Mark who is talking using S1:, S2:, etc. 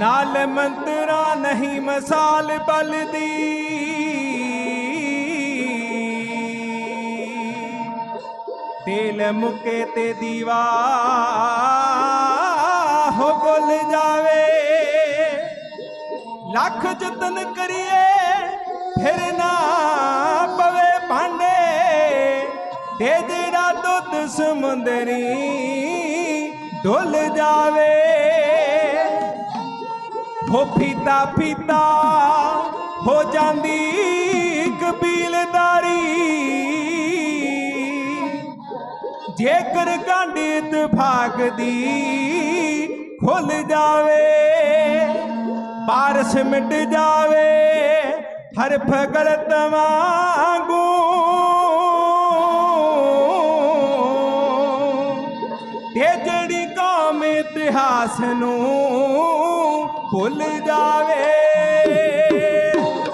S1: ਨਾਲ ਮੰਤਰਾ ਨਹੀਂ ਮਸਾਲ ਬਲਦੀ। ਤੇਲ ਮੁਕੇ ਤੇ ਦੀਵਾ ਹੋ ਗੁੱਲ ਜਾਵੇ। ਲੱਖ ਯਤਨ ਕਰੀਏ, ਫਿਰ ਨਾ ਪਵੇ ਭਾਂਡੇ। ਦੇ ਜਿਹੜਾ ਦੁੱਧ ਸਮੁੰਦਰੀ ਡੁੱਲ ਜਾਵੇ। ਹੋ ਪੀਤਾ, ਹੋ ਜਾਂਦੀ ਕਬੀਲਦਾਰੀ। ਜੇਕਰ ਗਾਂਢੀ ਇਤਫਾਕ ਦੀ ਖੁੱਲ ਜਾਵੇ, ਬਾਰਸ ਮਿਟ ਜਾਵੇ, ਹਰ ਫਗਲਤ ਵਾਂਗੂ। ਤੇ ਜਿਹੜੀ ਕੌਮ ਇਤਿਹਾਸ ਨੂੰ ਭੁੱਲ ਜਾਵੇ।